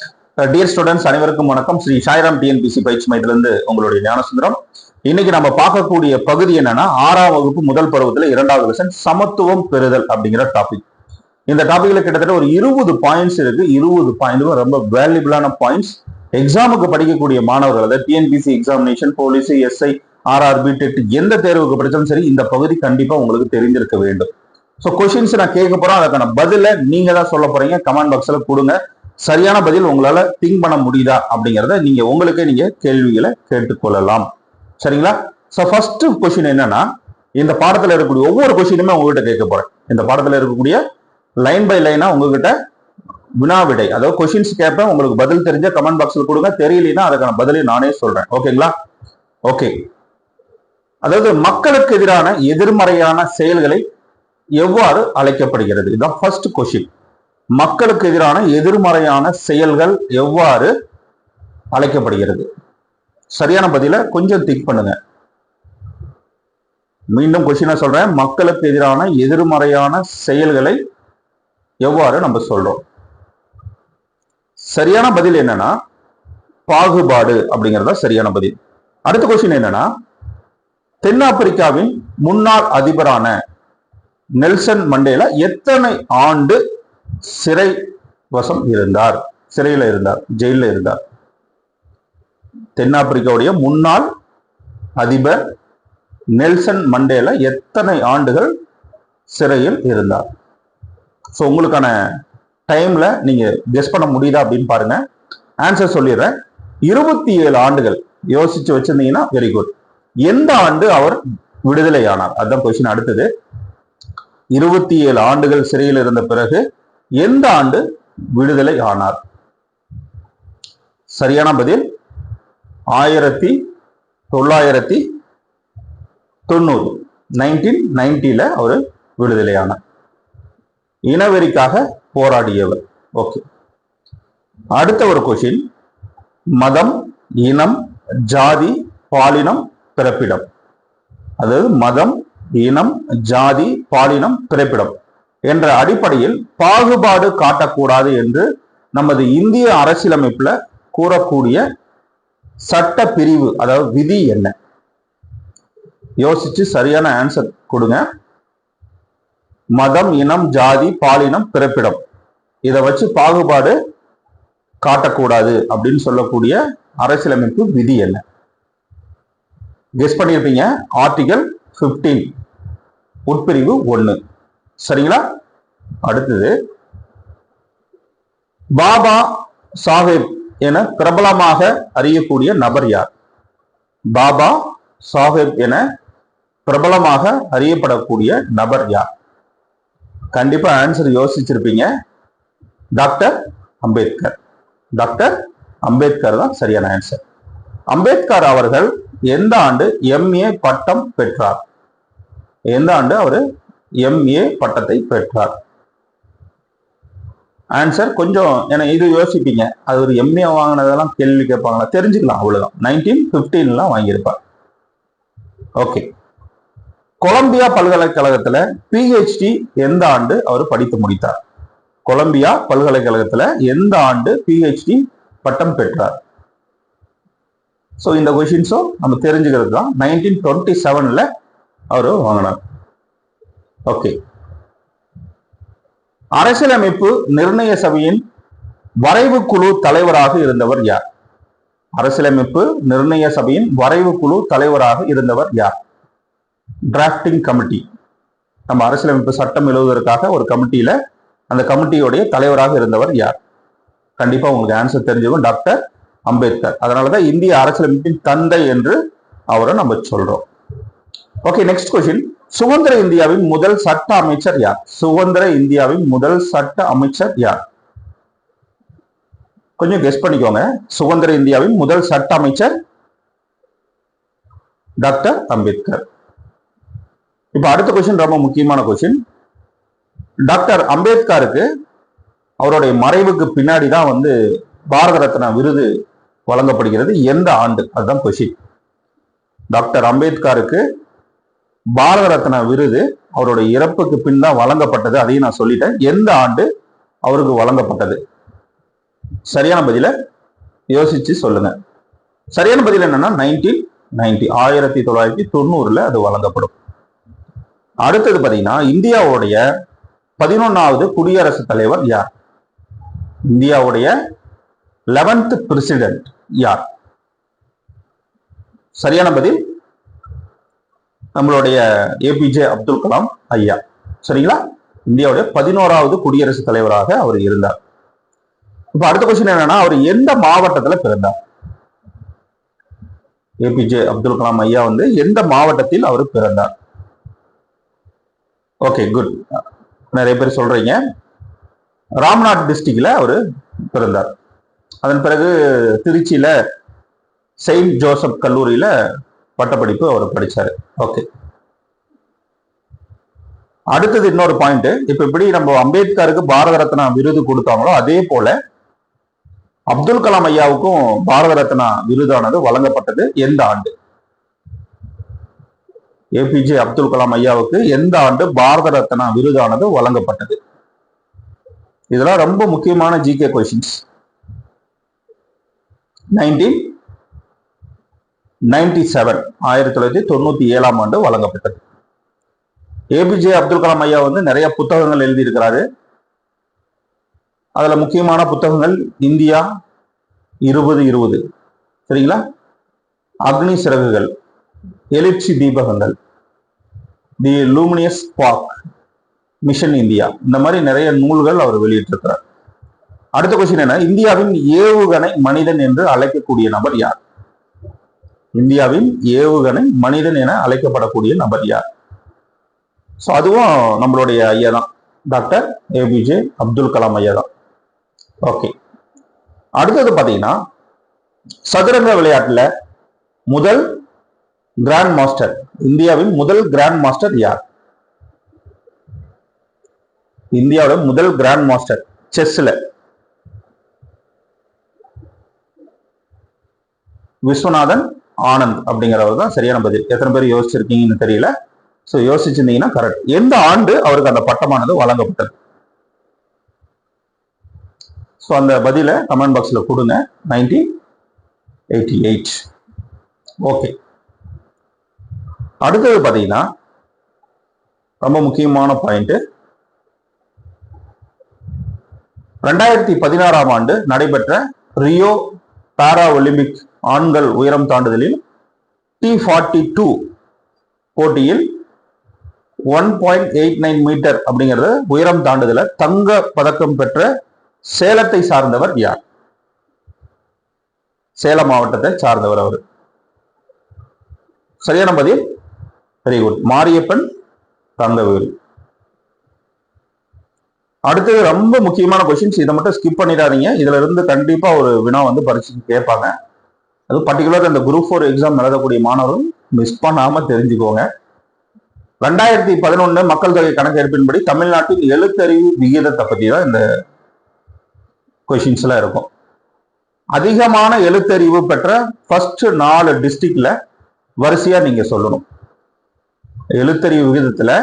Uh, dear students அனைவருக்கும் வணக்கம். Sri Sairam TNPSC பயிற்சி மையத்திலிருந்து உங்களுடைய ஞானசுந்தரம். இன்னைக்கு நம்ம பார்க்கக்கூடிய பகுதி என்னன்னா ஆறாம் வகுப்பு முதல் பருவத்தில் இரண்டாவது லெசன் சமத்துவம் பெறுதல் அப்படிங்கிற டாபிக் இந்த டாபிக்ல கிட்டத்தட்ட ஒரு இருபது பாயிண்ட்ஸ் இருக்கு. இருபது பாயிண்ட்டும் ரொம்ப வேல்யூபிளான பாயிண்ட்ஸ் எக்ஸாமுக்கு படிக்கக்கூடிய மாணவர்கள் அதாவது TNPSC examination police SI RRB TET எந்த தேர்வுக்கு படித்தாலும் சரி இந்த பகுதி கண்டிப்பா உங்களுக்கு தெரிஞ்சிருக்க வேண்டும். ஸோ கொஷின்ஸ் நான் கேட்க போறோம் அதுக்கான பதில நீங்க தான் சொல்ல போறீங்க. கமெண்ட் பாக்ஸ்ல கொடுங்க. சரியான பதில் உங்களால் திங்க் பண்ண முடியுதா அப்படிங்கிறத நீங்கள் உங்களுக்கே நீங்கள் கேள்விகளை கேட்டுக்கொள்ளலாம். சரிங்களா? ஸோ ஃபஸ்ட்டு கொஷின் என்னன்னா இந்த பாடத்தில் இருக்கக்கூடிய ஒவ்வொரு கொஷினுமே உங்ககிட்ட கேட்க போகிறேன் இந்த பாடத்தில் இருக்கக்கூடிய லைன் பை லைனாக உங்ககிட்ட வினா விடை அதாவது கொஷின்ஸ் கேட்பேன் உங்களுக்கு பதில் தெரிஞ்ச கமெண்ட் பாக்ஸில் கொடுங்க. தெரியலனா அதுக்கான பதிலை நானே சொல்கிறேன் ஓகேங்களா? ஓகே. அதாவது மக்களுக்கு எதிரான எதிர்மறையான செயல்களை எவ்வாறு அழைக்கப்படுகிறது? இதுதான் ஃபர்ஸ்ட் கொஷின் மக்களுக்கு எதிரான எதிர்மறையான செயல்கள் எவ்வாறு அழைக்கப்படுகிறது? சரியான பதில கொஞ்சம் திக் பண்ணுங்க. மீண்டும் கொஸ்டினா சொல்றேன். மக்களுக்கு எதிரான எதிர்மறையான செயல்களை எவ்வாறு நம்ம சொல்றோம்? சரியான பதில் என்னன்னா பாகுபாடு அப்படிங்கிறது சரியான பதில். அடுத்த கொஸ்டின் என்னன்னா தென்னாப்பிரிக்காவின் முன்னாள் அதிபரான நெல்சன் மண்டேலா எத்தனை ஆண்டு சிறை வசம் இருந்தார். சிறையில் இருந்தார் ஜெயிலில் இருந்தார். தென்னாப்பிரிக்காவுடைய முன்னாள் அதிபர் நெல்சன் மண்டேல எத்தனை ஆண்டுகள் சிறையில் இருந்தார்? ஸோ உங்களுக்கான டைம்ல நீங்க கெஸ் பண்ண முடியுதா அப்படின்னு பாருங்க. ஆன்சர் சொல்லிடுறேன். இருபத்தி ஏழு ஆண்டுகள் யோசிச்சு வச்சிருந்தீங்கன்னா வெரி குட் எந்த ஆண்டு அவர் விடுதலை ஆனார் அதுதான் கொஸ்டின் அடுத்தது. இருபத்தி ஏழு ஆண்டுகள் சிறையில் இருந்த பிறகு எந்த ஆண்டு விடுதலை ஆனார்? சரியான பதில் ஆயிரத்தி தொள்ளாயிரத்தி தொண்ணூறு நைன்டீன் நைன்டில அவர் விடுதலையானார். இனவெறிக்காக போராடியவர். ஓகே அடுத்த ஒரு கொஷின் மதம் இனம் ஜாதி பாலினம் பிறப்பிடம். அதாவது மதம் இனம் ஜாதி பாலினம் பிறப்பிடம். என்ற அடிப்படையில் பாகுபாடு காட்டக்கூடாது என்று நமது இந்திய அரசியலமைப்புல கூறக்கூடிய சட்ட பிரிவு அதாவது விதி என்ன? யோசிச்சு சரியான ஆன்சர் கொடுங்க. மதம் இனம் ஜாதி பாலினம் பிறப்பிடம். இதை வச்சு பாகுபாடு காட்டக்கூடாது அப்படின்னு சொல்லக்கூடிய அரசியலமைப்பு விதி என்ன? கெஸ் பண்ணியிருப்பீங்க ஆர்டிகல் பிப்டீன் உட்பிரிவு ஒன்று சரிங்களா? அடுத்தது பாபா சாஹேப் என பிரபலமாக அறியக்கூடிய நபர் யார்? பாபா சாஹேப் என பிரபலமாக அறியப்படக்கூடிய நபர் யார்? கண்டிப்பா ஆன்சர் யோசிச்சிருப்பீங்க. டாக்டர் அம்பேத்கர். டாக்டர் அம்பேத்கர் தான் சரியான ஆன்சர் அம்பேத்கர் அவர்கள் எந்த ஆண்டு எம்ஏ பட்டம் பெற்றார்? எந்த ஆண்டு அவர் எம்ஏ பட்டத்தை பெற்றார். ஆன்சர் கொஞ்சம் ஏன்னா இது யோசிப்பீங்க. அது ஒரு எம்ஏ வாங்கினதெல்லாம் கேள்வி கேட்பாங்களா? தெரிஞ்சுக்கலாம் அவ்வளவுதான். நைன்டீன் பிப்டீன்லாம் வாங்கியிருப்பார். ஓகே கொலம்பியா பல்கலைக்கழகத்தில் பிஹெச்டி எந்த ஆண்டு அவர் படித்து முடித்தார்? கொலம்பியா பல்கலைக்கழகத்தில் எந்த ஆண்டு பிஹெச்டி பட்டம் பெற்றார்? ஸோ இந்த கொஷின்ஸும் நம்ம தெரிஞ்சுக்கிறது தான் நைன்டீன் டுவெண்ட்டி செவனில் அவர் வாங்கினார். ஓகே அரசியலமைப்பு நிர்ணய சபையின் வரைவு குழு தலைவராக இருந்தவர் யார்? அரசியலமைப்பு நிர்ணய சபையின் வரைவு குழு தலைவராக இருந்தவர் யார்? டிராஃப்டிங் கமிட்டி நம்ம அரசியலமைப்பு சட்டம் எழுதுவதற்காக ஒரு கமிட்டியில அந்த கமிட்டியோடைய தலைவராக இருந்தவர் யார்? கண்டிப்பா உங்களுக்கு ஆன்சர் தெரிஞ்சுக்கும் டாக்டர் அம்பேத்கர். அதனாலதான் இந்திய அரசியலமைப்பின் தந்தை என்று அவரை நம்ம சொல்றோம். ஓகே நெக்ஸ்ட் கொஸ்டின் சுதந்திர இந்தியாவின் முதல் சட்ட அமைச்சர் யார்? சுதந்திர இந்தியாவின் முதல் சட்ட அமைச்சர் யார்? கொஞ்சம் கெஸ்ட் பண்ணிக்கோங்க. சுதந்திர இந்தியாவின் முதல் சட்ட அமைச்சர் டாக்டர் அம்பேத்கர். இப்ப அடுத்த கொஸ்டின் ரொம்ப முக்கியமான கொஸ்டின் டாக்டர் அம்பேத்கருக்கு அவருடைய மறைவுக்கு பின்னாடி தான் வந்து பாரத ரத்னா விருது வழங்கப்படுகிறது எந்த ஆண்டு? அதுதான் கொஸ்டின் டாக்டர் அம்பேத்கருக்கு பாரத ரத்னா விருது அவருடைய இறப்புக்கு பின் தான் வழங்கப்பட்டது. அதையும் நான் சொல்லிட்டேன். எந்த ஆண்டு அவருக்கு வழங்கப்பட்டது? சரியான பதில யோசிச்சு சொல்லுங்க. சரியான பதில் என்னன்னா நைன்டீன் நைன்டி ஆயிரத்தி தொள்ளாயிரத்தி தொண்ணூறுல அது வழங்கப்படும். அடுத்தது பார்த்தீங்கன்னா இந்தியாவுடைய பதினொன்னாவது குடியரசுத் தலைவர் யார்? இந்தியாவுடைய லெவன்த் பிரசிடென்ட் யார்? சரியான பதில் நம்மளுடைய ஏபிஜே அப்துல் கலாம் ஐயா. சரிங்களா? இந்தியாவுடைய பதினோராவது குடியரசுத் தலைவராக அவர் இருந்தார். இப்ப அடுத்த கொஸ்டின் என்னன்னா அவர் எந்த மாவட்டத்துல பிறந்தார்? ஏபிஜே அப்துல் கலாம் ஐயா வந்து எந்த மாவட்டத்தில் அவர் பிறந்தார்? ஓகே குட் நிறைய பேர் சொல்றீங்க. ராம்நாத் டிஸ்ட்ரிக்ட்ல அவர் பிறந்தார். அதன் பிறகு திருச்சியில செயின்ட் ஜோசப் கல்லூரியில பட்டப்படிப்பு அவர் படிச்சாரு. ஓகே அடுத்தது இன்னொரு பாயிண்ட் இப்ப எப்படி நம்ம அம்பேத்கருக்கு பாரத ரத்னா விருது கொடுத்தாங்களோ அதே போல அப்துல் கலாம் ஐயாவுக்கும் பாரத ரத்னா விருதானது வழங்கப்பட்டது எந்த ஆண்டு? ஏபிஜே அப்துல் கலாம் ஐயாவுக்கு எந்த ஆண்டு பாரத ரத்னா விருதானது வழங்கப்பட்டது? இதெல்லாம் ரொம்ப முக்கியமான GK questions nineteen ninety seven ஆயிரத்தி தொள்ளாயிரத்தி தொண்ணூத்தி ஏழாம் ஆண்டு வழங்கப்பட்டது. ஏபிஜே அப்துல் கலாம் ஐயா வந்து நிறைய புத்தகங்கள் எழுதியிருக்கிறாரு. அதுல முக்கியமான புத்தகங்கள் இந்தியா இருபது இருபது. சரிங்களா? Agni Siragugal Ezhuchi Deepagangal The Luminous Spark Mission India இந்த மாதிரி நிறைய நூல்கள் அவர் வெளியிட்டிருக்கிறார். அடுத்த கொஸ்டின் என்ன? இந்தியாவின் ஏவுகணை மனிதன் என்று அழைக்கக்கூடிய நபர் யார்? இந்தியாவின் ஏவுகணை மனிதன் என அழைக்கப்படக்கூடிய நபர் யார்? ஸோ அதுவும் நம்மளுடைய ஐயா தான். டாக்டர் ஏபிஜே அப்துல் கலாம் ஐயா தான். ஓகே அடுத்தது பார்த்தீங்கன்னா சதுரங்க விளையாட்டுல முதல் கிராண்ட் மாஸ்டர் இந்தியாவின் முதல் கிராண்ட் மாஸ்டர் யார்? இந்தியாவோட முதல் கிராண்ட் மாஸ்டர் செஸ்ல. விஸ்வநாதன் ஆனந்த் அப்படிங்கிறவர் தான் சரியான பதில். எத்தனை பேர் யோசிச்சிருக்கீங்கன்னு தெரியல. ஸோ யோசிச்சிருந்தீங்கன்னா கரெக்ட் எந்த ஆண்டு அவருக்கு அந்த பட்டமானது வழங்கப்பட்டது? ஸோ அந்த பதிலை கமெண்ட் பாக்ஸில் கொடுங்க. நைன்டீன் எயிட்டி எயிட் ஓகே அடுத்தது பார்த்தீங்கன்னா ரொம்ப முக்கியமான பாயிண்ட் ரெண்டாயிரத்தி பதினாறாம் ஆண்டு நடைபெற்ற ரியோ பாரா ஒலிம்பிக் ஆண்கள் உயரம் தாண்டுதலில் டி ஃபார்ட்டி டூ போட்டியில் one point eight nine meter அப்படிங்கிறது உயரம் தாண்டுதல தங்க பதக்கம் பெற்ற சேலத்தை சார்ந்தவர் யார்? சேலம் மாவட்டத்தை சார்ந்தவர் அவர். சரியான பதில்? Very good Mariyappan Thangavelu. அடுத்தது ரொம்ப முக்கியமான கொஸ்டின்ஸ் இதை மட்டும் ஸ்கிப் பண்ணிடாதீங்க. இதுல இருந்து கண்டிப்பா ஒரு வினா வந்து பரிசு கேட்பாங்க. அது பர்டிகுலர் அந்த குரூப் ஃபோர் எக்ஸாம் எழுதக்கூடிய மாணவர்கள் மிஸ் பண்ணாம தெரிஞ்சுக்கோங்க. ரெண்டாயிரத்தி பதினொன்று மக்கள் தொகை கணக்கெடுப்பின்படி தமிழ்நாட்டின் எழுத்தறிவு விகிதத்தை பற்றி தான் இந்த கொஷின்ஸ் எல்லாம் இருக்கும். அதிகமான எழுத்தறிவு பெற்ற ஃபர்ஸ்ட் நாலு டிஸ்ட்ரிக்டில் வரிசையாக நீங்கள் சொல்லணும். எழுத்தறிவு விகிதத்தில்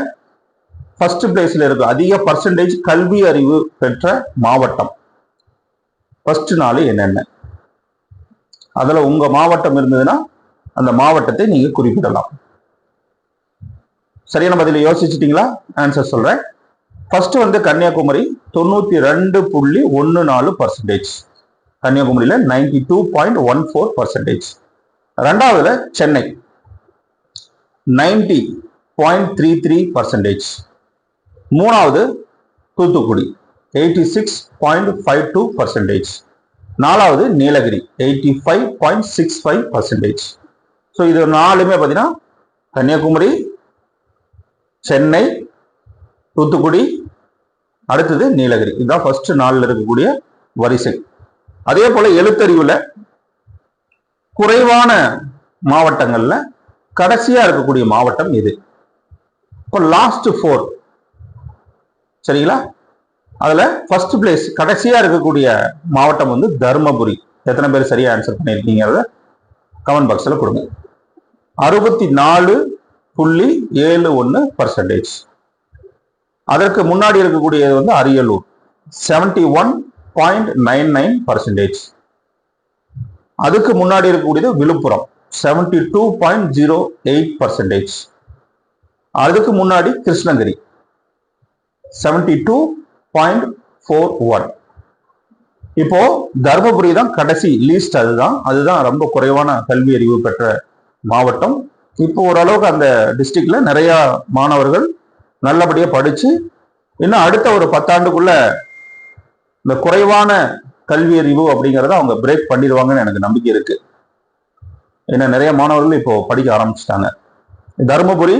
ஃபர்ஸ்ட் பிளேஸில் இருக்கும் அதிக பர்சன்டேஜ் கல்வி அறிவு பெற்ற மாவட்டம். ஃபர்ஸ்ட் நாள் என்னென்ன? அதில் உங்கள் மாவட்டம் இருந்ததுன்னா அந்த மாவட்டத்தை நீங்கள் குறிப்பிடலாம். சரியான பதில யோசிச்சிட்டிங்களா? ஆன்சர் சொல்கிறேன் ஃபர்ஸ்ட் வந்து கன்னியாகுமரி தொண்ணூற்றி ரெண்டு புள்ளி ஒன்று நாலு பர்சன்டேஜ் கன்னியாகுமரியில் ninety two point one four percentage ரெண்டாவதுல Chennai ninety point three three percentage மூணாவது Thoothukudi eighty six point five two percentage நாலாவது Nilgiri eighty five point six five percentage so இது நாலுமே பார்த்தீங்கன்னா கன்னியாகுமரி சென்னை தூத்துக்குடி அடுத்தது நீலகிரி. இதுதான் ஃபர்ஸ்ட் நாளில் இருக்கக்கூடிய வரிசை. அதே போல் எழுத்தறிவில் குறைவான மாவட்டங்களில் கடைசியாக இருக்கக்கூடிய மாவட்டம் இது. இப்போ லாஸ்ட் ஃபோர் சரிங்களா? அதுல ஃபர்ஸ்ட் பிளேஸ் கடைசியா இருக்கக்கூடிய மாவட்டம் வந்து தர்மபுரி. எத்தனை பேர் சரியா ஆன்சர் பண்ணியிருக்கீங்கிறத கமெண்ட் பாக்ஸ்ல கொடுங்க. அறுபத்தி நாலு புள்ளி ஏழு ஒன்று பர்சன்டேஜ் அதற்கு முன்னாடி இருக்கக்கூடியது வந்து Ariyalur. Seventy one point nine nine percentage அதுக்கு முன்னாடி இருக்கக்கூடியது Villupuram. Seventy two point zero eight percentage அதுக்கு முன்னாடி Krishnagiri. Seventy two point four one இப்போ தர்மபுரி தான் கடைசி லீஸ்ட் அதுதான். அதுதான் ரொம்ப குறைவான கல்வி அறிவு பெற்ற மாவட்டம். இப்போ ஓரளவுக்கு அந்த டிஸ்ட்ரிக்ட்ல நிறைய மாணவர்கள் நல்லபடியாக படிச்சு இன்னும் அடுத்த ஒரு பத்தாண்டுக்குள்ள இந்த குறைவான கல்வி அறிவு அப்படிங்கிறத அவங்க பிரேக் பண்ணிடுவாங்கன்னு எனக்கு நம்பிக்கை இருக்கு. ஏன்னா நிறைய மாணவர்கள் இப்போ படிக்க ஆரம்பிச்சிட்டாங்க. தருமபுரி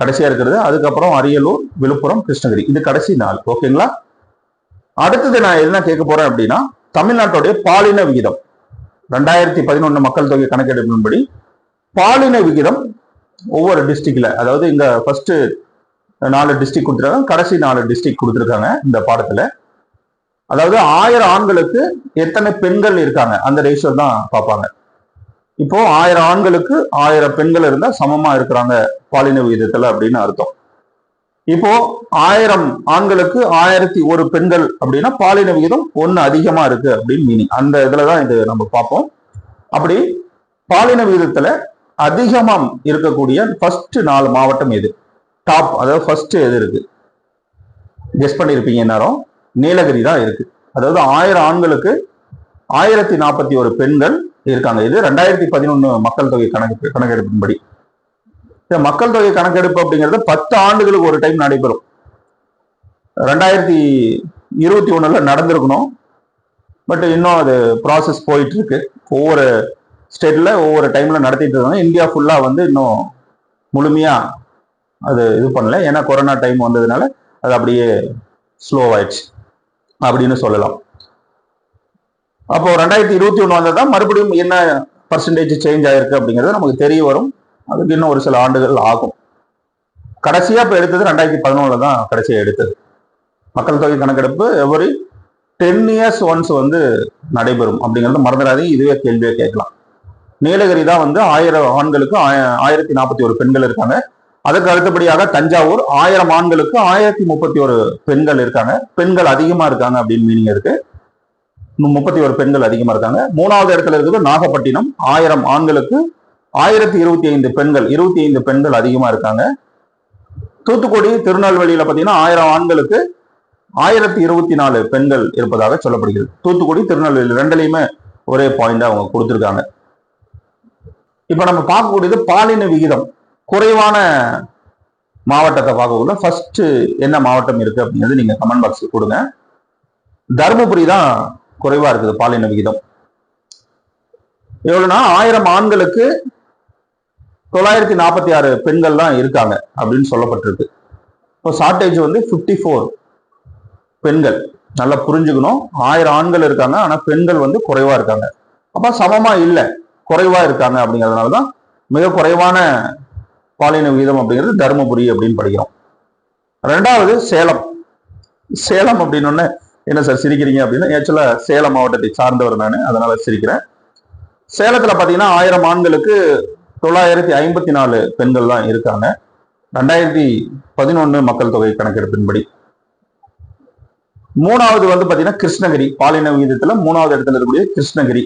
கடைசியா இருக்கிறது. அதுக்கப்புறம் அரியலூர் விழுப்புரம் கிருஷ்ணகிரி. இது கடைசி நாள். ஓகேங்களா அடுத்தது நான் என்ன கேட்க போறேன் அப்படின்னா தமிழ்நாட்டுடைய பாலின விகிதம். ரெண்டாயிரத்தி பதினொன்று மக்கள் தொகை கணக்கெடுப்பின்படி பாலின விகிதம் ஒவ்வொரு டிஸ்ட்ரிக்ட்ல அதாவது இங்க ஃபர்ஸ்ட் நாலு டிஸ்ட்ரிக்ட் கொடுத்துருக்காங்க. கடைசி நாலு டிஸ்ட்ரிக்ட் கொடுத்துருக்காங்க இந்த பாடத்துல. அதாவது ஆயிரம் ஆண்களுக்கு எத்தனை பெண்கள் இருக்காங்க? அந்த ரேஷியோ தான் பார்ப்பாங்க. இப்போ ஆயிரம் ஆண்களுக்கு ஆயிரம் பெண்கள் இருந்தா சமமா இருக்கிறாங்க பாலின விகிதத்துல அப்படின்னு அர்த்தம். இப்போ ஆயிரம் ஆண்களுக்கு ஆயிரத்தி ஒரு பெண்கள் அப்படின்னா பாலின விகிதம் ஒன்னு அதிகமா இருக்கு அப்படின்னு மீனிங் அந்த இதுலதான் இது நம்ம பார்ப்போம். அப்படி பாலின விகிதத்துல அதிகமா இருக்கக்கூடிய ஃபர்ஸ்ட் நாலு மாவட்டம் எது? டாப் அதாவது ஃபர்ஸ்ட் எது இருக்கு? கெஸ் பண்ணியிருப்பீங்க நேரம் நீலகிரி தான் இருக்கு. அதாவது ஆயிரம் ஆண்களுக்கு ஆயிரத்தி நாற்பத்தி ஒரு பெண்கள் இருக்காங்க. இது ரெண்டாயிரத்தி பதினொன்று மக்கள் தொகை கணக்கு கணக்கெடுப்பின்படி. மக்கள் தொகை கணக்கெடுப்பு அப்படிங்கிறது பத்து ஆண்டுகளுக்கு ஒரு டைம் நடைபெறும். ரெண்டாயிரத்தி இருபத்தி ஒன்றில் நடந்திருக்கணும். பட் இன்னும் அது ப்ராசஸ் போயிட்டு இருக்கு ஒவ்வொரு ஸ்டேட்ல ஒவ்வொரு டைம்ல நடத்திட்டு இருக்காங்க. இந்தியா ஃபுல்லாக வந்து இன்னும் முழுமையா அது இது பண்ணல. ஏன்னா கொரோனா டைம் வந்ததுனால அது அப்படியே ஸ்லோ ஆயிடுச்சு. அப்படின்னு சொல்லலாம். அப்போ ரெண்டாயிரத்தி இருபத்தி ஒன்று வந்தால் தான் மறுபடியும் என்ன பர்சன்டேஜ் சேஞ்ச் ஆயிருக்கு அப்படிங்கிறது நமக்கு தெரிய வரும். அதுக்கு இன்னும் ஒரு சில ஆண்டுகள் ஆகும். கடைசியாக இப்போ எடுத்தது ரெண்டாயிரத்தி பதினொன்றில் தான் கடைசியாக எடுத்தது. மக்கள் தொகை கணக்கெடுப்பு எவரி டென் இயர்ஸ் ஒன்ஸ் வந்து நடைபெறும் அப்படிங்கிறது மறந்துடாதீங்க. இதுவே கேள்வியை கேட்கலாம். நீலகிரி தான் வந்து ஆயிரம் ஆண்களுக்கு ஆயிரத்தி நாற்பத்தி ஒரு பெண்கள் இருக்காங்க. அதுக்கு அடுத்தபடியாக தஞ்சாவூர் ஆயிரம் ஆண்களுக்கு ஆயிரத்தி முப்பத்தி ஒரு பெண்கள் இருக்காங்க. பெண்கள் அதிகமாக இருக்காங்க அப்படின்னு மீனிங் இருக்கு. முப்பத்தி ஒரு பெண்கள் அதிகமா இருக்காங்க. மூணாவது இடத்துல இருக்குது நாகப்பட்டினம். ஆயிரம் ஆண்களுக்கு ஆயிரத்தி இருபத்தி ஐந்து பெண்கள் இருபத்தி ஐந்து பெண்கள் அதிகமா இருக்காங்க. தூத்துக்குடி திருநெல்வேலியில பாத்தீங்கன்னா ஆயிரம் ஆண்களுக்கு ஆயிரத்தி இருபத்தி நாலு பெண்கள் இருப்பதாக சொல்லப்படுகிறது. தூத்துக்குடி திருநெல்வேலி ரெண்டுலையுமே ஒரே பாயிண்ட் அவங்க கொடுத்துருக்காங்க. இப்போ நம்ம பார்க்கக்கூடியது பாலின விகிதம். குறைவான மாவட்டத்தை பார்க்கக்குள்ள ஃபர்ஸ்ட் என்ன மாவட்டம் இருக்கு அப்படிங்கிறது நீங்க கமெண்ட் பாக்ஸ்ல கொடுங்க. தருமபுரி தான் குறைவா இருக்குது பாலின விகிதம். எவ்வளவுனா ஆயிரம் ஆண்களுக்கு தொள்ளாயிரத்தி நாற்பத்தி ஆறு பெண்கள் தான் இருக்காங்க அப்படின்னு சொல்லப்பட்டிருக்கு. இப்போ ஷார்டேஜ் வந்து 54 ஃபோர் பெண்கள். நல்லா புரிஞ்சுக்கணும். ஆயிரம் ஆண்கள் இருக்காங்க ஆனா பெண்கள் வந்து குறைவா இருக்காங்க. அப்ப சமமா இல்லை. குறைவா இருக்காங்க அப்படிங்கிறதுனால தான் மிக குறைவான பாலின விகிதம் அப்படிங்கிறது தருமபுரி அப்படின்னு படிக்கிறோம். ரெண்டாவது சேலம். சேலம் அப்படின்னு என்ன சார் சிரிக்கிறீங்க அப்படின்னா ஆக்சுவலாக சேலம் மாவட்டத்தை சார்ந்தவர் நான் அதனால சிரிக்கிறேன். சேலத்துல பாத்தீங்கன்னா ஆயிரம் ஆண்களுக்கு தொள்ளாயிரத்தி ஐம்பத்தி நாலு பெண்கள் தான் இருக்காங்க. ரெண்டாயிரத்தி பதினொன்னு மக்கள் தொகை கணக்கெடுப்பின்படி. மூணாவது வந்து பாத்தீங்கன்னா கிருஷ்ணகிரி பாலின விகிதத்தில் மூணாவது இடத்துல இருக்கக்கூடிய கிருஷ்ணகிரி.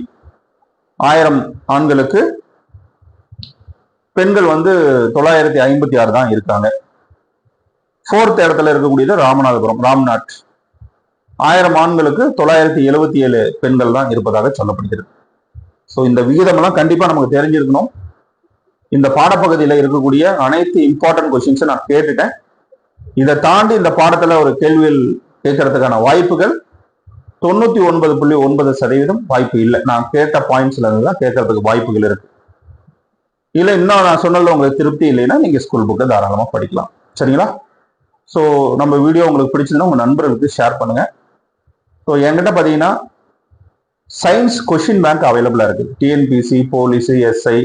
ஆயிரம் ஆண்களுக்கு பெண்கள் வந்து தொள்ளாயிரத்தி ஐம்பத்தி ஆறு தான் இருக்காங்க. ஃபோர்த் இடத்துல இருக்கக்கூடியது ராமநாதபுரம் ராம்நாத். ஆயிரம் ஆண்களுக்கு தொள்ளாயிரத்தி எழுபத்தி ஏழு பெண்கள் தான் இருப்பதாக சொல்லப்படுகிறது. ஸோ இந்த விகிதமெல்லாம் கண்டிப்பாக நமக்கு தெரிஞ்சிருக்கணும். இந்த பாடப்பகுதியில் இருக்கக்கூடிய அனைத்து இம்பார்ட்டன்ட் கொஸ்டின்ஸை நான் கேட்டுட்டேன். இதை தாண்டி இந்த பாடத்தில் ஒரு கேள்வியில் கேட்கறதுக்கான வாய்ப்புகள் தொண்ணூற்றி ஒன்பது புள்ளி ஒன்பது சதவீதம் வாய்ப்பு இல்லை. நான் கேட்ட பாயிண்ட்ஸ்ல இருந்து தான் கேட்கறதுக்கு வாய்ப்புகள் இருக்கு. இல்லை இன்னும் நான் சொன்னதில் உங்களுக்கு திருப்தி இல்லைன்னா நீங்கள் ஸ்கூல் புக்கை தாராளமாக படிக்கலாம். சரிங்களா? ஸோ நம்ம வீடியோ உங்களுக்கு பிடிச்சதுன்னா உங்கள் நண்பர்களுக்கு ஷேர் பண்ணுங்கள் ஸோ என்கிட்ட பார்த்தீங்கன்னா சயின்ஸ் கொஷின் பேங்க் அவைலபிளாக இருக்குது TNPSC police SI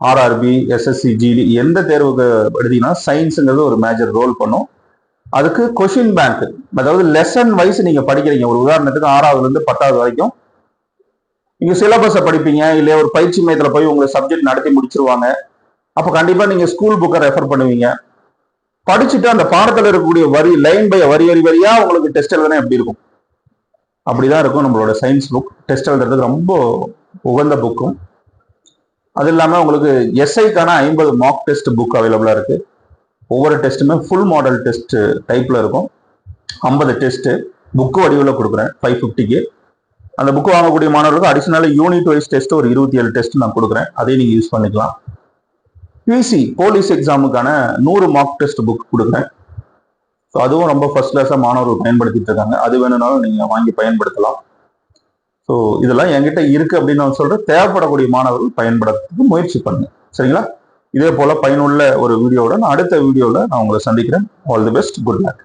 RRB SSC GD எந்த தேர்வுக்கு எடுத்தீங்கன்னா சயின்ஸுங்கிறது ஒரு மேஜர் ரோல் பண்ணும். அதுக்கு கொஷின் பேங்க் அதாவது லெசன் வைஸ் நீங்கள் படிக்கிறீங்க. ஒரு உதாரணத்துக்கு ஆறாவதுலேருந்து பத்தாவது வரைக்கும் நீங்கள் சிலபஸை படிப்பீங்க இல்லை ஒரு பயிற்சி மையத்தில் போய் உங்களை சப்ஜெக்ட் நடத்தி முடிச்சிருவாங்க. அப்போ கண்டிப்பாக நீங்கள் ஸ்கூல் புக்கை ரெஃபர் பண்ணுவீங்க. படிச்சுட்டு அந்த பாடத்தில் இருக்கக்கூடிய வரி லைன் பை வரி வரி வரியாக உங்களுக்கு டெஸ்ட் எழுதுனா எப்படி இருக்கும்? அப்படிதான் இருக்கும் நம்மளோட சயின்ஸ் புக் டெஸ்ட் எழுதுறதுக்கு ரொம்ப உகந்த புக்கும் அது இல்லாமல் உங்களுக்கு எஸ்ஐக்கான ஐம்பது மார்க் டெஸ்ட் புக் அவைலபிளாக இருக்கு. ஒவ்வொரு டெஸ்ட்டுமே ஃபுல் மாடல் டெஸ்ட் டைப்பில் இருக்கும். ஐம்பது டெஸ்ட்டு புக்கு வடிவில் கொடுக்குறேன் ஃபைவ் ஃபிஃப்டிக்கு அந்த புக்கு வாங்கக்கூடிய மாணவர்களுக்கு அடிஷனலாக யூனிட் வைஸ் டெஸ்ட் ஒரு இருபத்தி ஏழு டெஸ்ட் நான் கொடுக்குறேன். அதையும் நீங்கள் யூஸ் பண்ணிக்கலாம். பிசி போலீஸ் எக்ஸாமுக்கான நூறு மார்க் டெஸ்ட் புக் கொடுக்குறேன். ஸோ அதுவும் ரொம்ப ஃபர்ஸ்ட் கிளாஸாக மாணவர்கள் பயன்படுத்திட்டு இருக்காங்க. அது வேணும்னாலும் நீங்கள் வாங்கி பயன்படுத்தலாம். ஸோ இதெல்லாம் என்கிட்ட இருக்குது அப்படின்னு நான் சொல்கிறேன் தேவைப்படக்கூடிய மாணவர்கள் பயன்படுத்துறதுக்கு முயற்சி பண்ணுங்க. சரிங்களா? இதே போல் பயனுள்ள ஒரு வீடியோவோட நான் அடுத்த வீடியோவில் நான் உங்களை சந்திக்கிறேன். All the best good luck